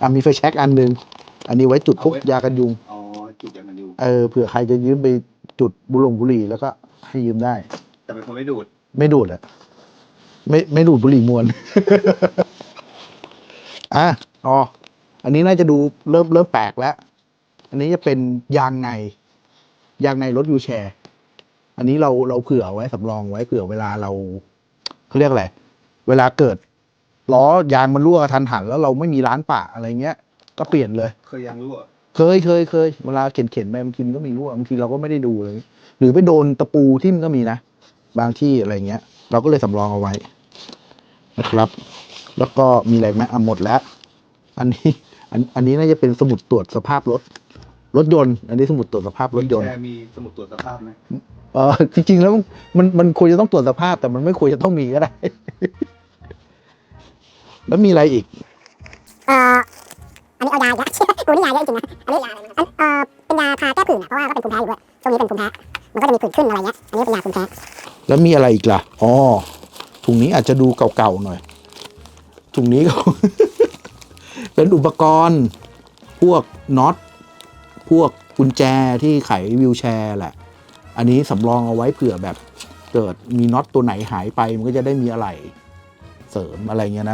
อะมีไฟแช็กอันหนึ่งอันนี้ไว้จุดพวกเอาไว้ยากันยุง อ๋อจุดอย่างมันอยู่เออเผื่อใครจะยืมไปจุดบุหรงบุหรี่แล้วก็ให้ยืมได้ แต่เป็นคนไม่ดูด ไม่ดูดอะไม่ไม่ดูดบุหรี่มวน อะอ๋อ อันนี้น่าจะดูเริ่มเริ่มแปลกแล้ว อันนี้จะเป็นยางใน ยางในรถยูแชร์ อันนี้เราเราเผื่อไว้สำรองไว้เผื่อเวลาเราเขาเรียกอะไร เวลาเกิด ล้อยางมันรั่วกระทันหัน แล้วเราไม่มีร้านปะอะไรเงี้ย ก็เปลี่ยนเลย เคยยังรู้อะเคยเคยเคยเวลาเข็นเข็นๆไปบางทีมันก็มีรั่วบางทีเราก็ไม่ได้ดูเลย หรือไปโดนตะปูที่มันก็มีนะ บางที่อะไรเงี้ย เราก็เลยสำรองเอาไว้ นะครับ แล้วก็มีอะไรไหมอะหมดแล้ว อันนี้อันอันนี้น่าจะเป็นสมุดตรวจสภาพรถ รถยนต์ อันนี้สมุดตรวจสภาพรถยนต์แค่มีสมุดตรวจสภาพไหมเออจริงๆแล้วมันมันควรจะต้องตรวจสภาพแต่มันไม่ควรจะต้องมีก็ได้ แล้วมีอะไรอีก เอ่อ อันนี้เอายาอีกแล้วกูนี่ยาเยอะจริงๆนะ อันนี้ยาอะไรนะอันเอ่อ เป็นยาทาแก้ผื่นอะเพราะว่าก็เป็นภูมิแพ้อยู่ด้วย ช่วงนี้เป็นภูมิแพ้ มันก็จะมีผื่นขึ้นอะไรเงี้ย อันนี้เป็นยาภูมิแพ้ แล้วมีอะไรอีกล่ะ อ๋อ ถุงนี้อาจจะดูเก่าๆหน่อย ถุงนี้ก็ เป็นอุปกรณ์ พวกน็อต พวกกุญแจที่ไขวิวแชร์แหละ อันนี้สำรองเอาไว้เผื่อแบบเกิดมีน็อตตัวไหนหายไปมันก็จะได้มีอะไรเสริมอะไรเงี้ยนะ